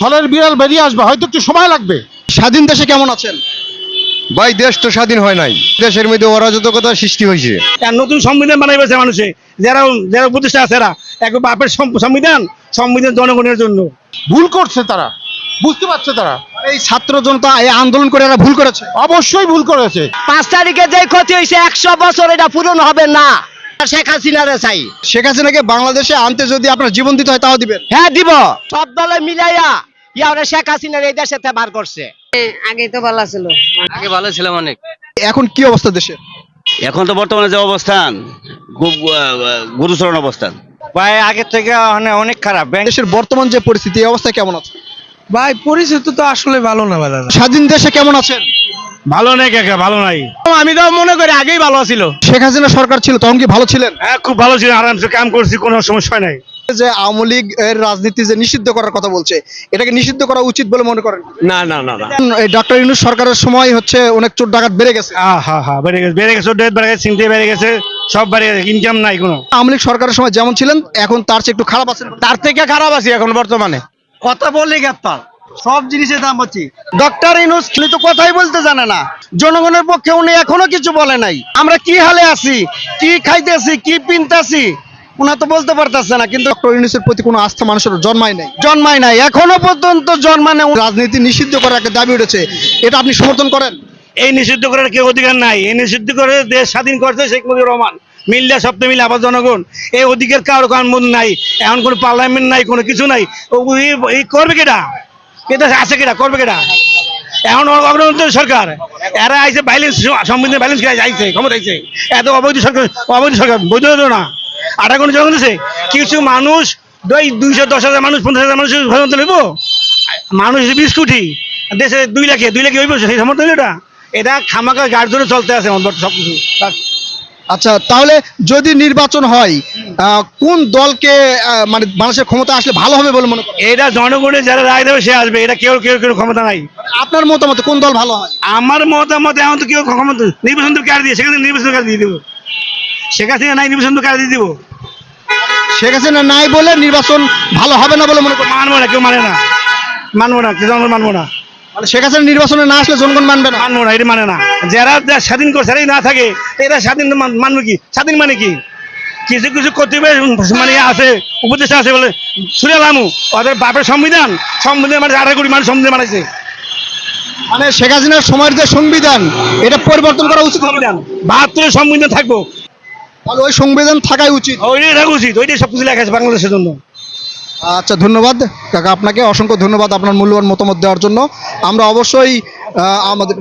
থলের বিড়াল বেরিয়ে আসবে হয়তো একটু সময় লাগবে। স্বাধীন দেশে কেমন আছেন? ভাই দেশ তো স্বাধীন হয় নাই। দেশের মধ্যে অরাজকতা সৃষ্টি হয়েছে। নতুন সংবিধান বানাইবেছে মানুষে। যারা যারা প্রতিষ্ঠা আছে এরা। এক বাপের সংবিধান সংবিধান জনগণের জন্য। ভুল করছে তারা। বুঝতে পারছে তারা। এই ছাত্র জনতা এই আন্দোলন করে এরা ভুল করেছে। অবশ্যই ভুল করেছে। পাঁচ তারিখে যে ক্ষতি হয়েছে একশো বছর এটা পূরণ হবে না। শেখ হাসিনারে চাই শেখ হাসিনাকে বাংলাদেশে আনতে যদি আপনার জীবন দিতে হয় তাও দিবেন। হ্যাঁ দিব। সব দলে মিলাইয়া। ইয়ারে শেখ হাসিনার এই দেশে বার করছে। আগে তো ভালো ছিল। আগে ভালো ছিলাম অনেক। এখন কি অবস্থা দেশে? এখন তো বর্তমানে যে অবস্থান খুব গুরুচরণ অবস্থান। ভাই আগের থেকে অনেক খারাপ। দেশের বর্তমান যে পরিস্থিতি এই অবস্থায় কেমন আছে? ভাই পরিস্থিতি তো আসলে ভালো না দাদা। স্বাধীন দেশে কেমন আছেন? ভালো নেই কাকা ভালো নাই। আমি তো মনে করি আগেই ভালো ছিল। শেখ হাসিনা সরকার ছিল তখন কি ভালো ছিলেন? হ্যাঁ খুব ভালো ছিল আরামসে কাম করছি কোনো সমস্যা নাই। যে আওয়ামী লীগ এর রাজনীতি যে নিষিদ্ধ করার কথা বলছে এটাকে নিষিদ্ধ করা উচিত বলে মনে করেন? না না না না। এই ডক্টর ইউনুস সরকারের সময় হচ্ছে অনেক চোর ডাকাত বেড়ে গেছে। হ্যাঁ হ্যাঁ বেড়ে গেছে বেড়ে গেছে ডেট বেড়ে গেছে চিন্তা বেড়ে গেছে সব বেড়ে গেছে ইনকাম নাই কোনো। আওয়ামী লীগ সরকারের সময় যেমন ছিলেন এখন তার চেয়ে একটু খারাপ আছেন। তার থেকে খারাপ আছি এখন বর্তমানে। কথা বললে গ্রেপ্তার। সব জিনিসের দাম হচ্ছে। ডক্টর ইনুস তো কথাই বলতে জানে না। জনগণের পক্ষে উনি এখনও কিছু বলে নাই। আমরা কি হালে আছি? কি খাইতেছি? কি পিনতেছি? উনা তো বলতে পারতেছে না, কিন্তু ডক্টর ইউনুসের প্রতি কোনো আস্থা মানুষের জন্মায় নাই। জন্মায় নাই। এখনও পর্যন্ত জন্মানে রাজনীতি নিষিদ্ধ করার একটা দাবি উঠেছে। এটা আপনি সমর্থন করেন? এই নিষিদ্ধ করার কেউ অধিকার নাই। এই নিষিদ্ধ করে দেশ স্বাধীন করছে শেখ মুজিবুর রহমান। মিললে সপ্তাহে মিলে আবার জনগণ। এই অধিকার কারও কানুন নাই। এখন কোনো পার্লামেন্ট নাই, কোনো কিছু নাই। এই- করবে কেটা এটা আছে কেটা করবে কেটা এখন অগ্রগণ্য সরকার। এরা আইছে বাইলেন্স সংবিধান ব্যালেন্স আইছে, ক্ষমতা আইছে। এত অবৈধ সরকার অবৈধ সরকার বৈধ না। আটা কোনো জনগণ আছে কিছু মানুষ দুই দুইশো দশ হাজার মানুষ পঞ্চাশ হাজার মানুষ স্বাধীনতা নেব? মানুষ বিশ কোটি দেশে দুই লাখে দুই লাখে হইব সেই সমর্থন এটা? এটা খামাকা গাড় ধরে চলতে আছে সব কিছু আচ্ছা তাহলে যদি নির্বাচন হয় কোন দলকে মানে মানুষের ক্ষমতা আসলে ভালো হবে বলে মনে এটা জনগণের যারা রায় দেবে সে আসবে। এটা কেউ কেউ কেউ ক্ষমতা নাই। আপনার মতামত কোন দল ভালো হয়? আমার মতামত এখন তো কেউ ক্ষমতা নির্বাচন তো কার দিয়ে? সেখানে নির্বাচন কার দিয়ে দেবো। সেখান থেকে নাই নির্বাচন তো কার দিয়ে দেবো? শেখ হাসিনা নাই বলে নির্বাচন ভালো হবে না বলে মনে করেন মানবো না কেউ মানে না। মানবো না কেউ মানবো না? মানে শেখ হাসিনা নির্বাচনে না আসলে জনগণ মানবে না। মানবো না এটা মানে না। যারা স্বাধীন করে সেটাই না থাকে এরা স্বাধীন মানবে কি? স্বাধীন মানে কি? কিছু কিছু কর্তৃপক্ষ মানে আছে উপদেষ্টা আছে বলে সুরেলামু ওদের বাপের সংবিধান সংবিধান মানে আড়াই কোটি মানুষ সংবিধান বানাইছে। মানে শেখ হাসিনার সময়ের যে সংবিধান এটা পরিবর্তন করা উচিত হবে। সংবিধান বাহাত্তরের সংবিধান থাকব। তাহলে ওই সংবিধান থাকাই উচিত। ওইটাই থাকা উচিত ওইটাই সব কিছু লেখা আছে বাংলাদেশের জন্য। আচ্ছা ধন্যবাদ। কাকা আপনাকে অসংখ্য ধন্যবাদ আপনার মূল্যবান মতামত দেওয়ার জন্য। আমরা অবশ্যই আহ, আমাদের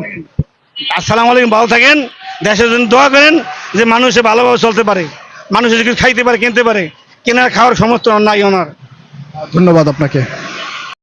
আসসালামু আলাইকুম ভালো থাকেন। দেশের জন্য দোয়া করেন যে মানুষে ভালোভাবে চলতে পারে। মানুষ কিছু খাইতে পারে কিনতে পারে কেনার খাওয়ার সমস্ত নাই ওনার। ধন্যবাদ আপনাকে।